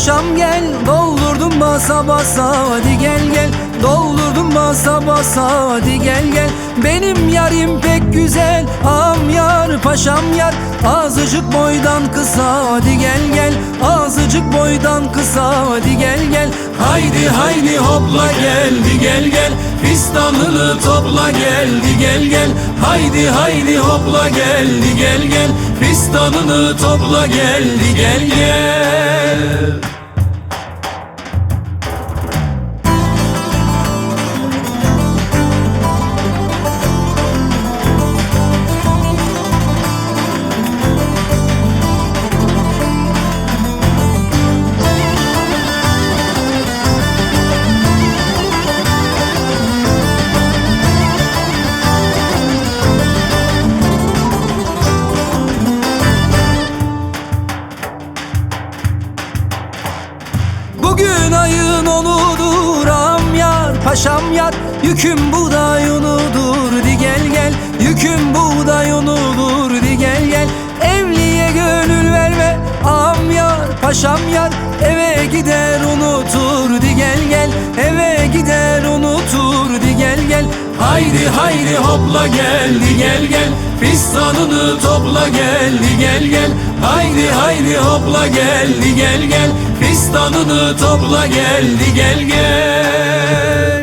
paşam gel. Doldurdum basa basa hadi gel gel. Doldurdum basa basa hadi gel gel. Benim yarim pek güzel Am yar paşam yar. Azıcık boydan kısa hadi gel gel. Azıcık boydan kısa hadi gel gel. Haydi haydi hopla geldi gel gel. Fistanını topla geldi gel gel. Haydi haydi hopla geldi gel gel Fistanını topla geldi gel gel Bugün ayın onudur am yar paşam yar. Yüküm buğday unudur di gel gel. Yüküm buğday unudur di gel gel. Evliye gönül verme am yar paşam yar. Eve gider unutur di gel gel. Eve gider Haydi haydi hopla geldi gel gel. Fistanını topla geldi gel gel. Haydi haydi hopla geldi gel gel. Fistanını topla geldi gel gel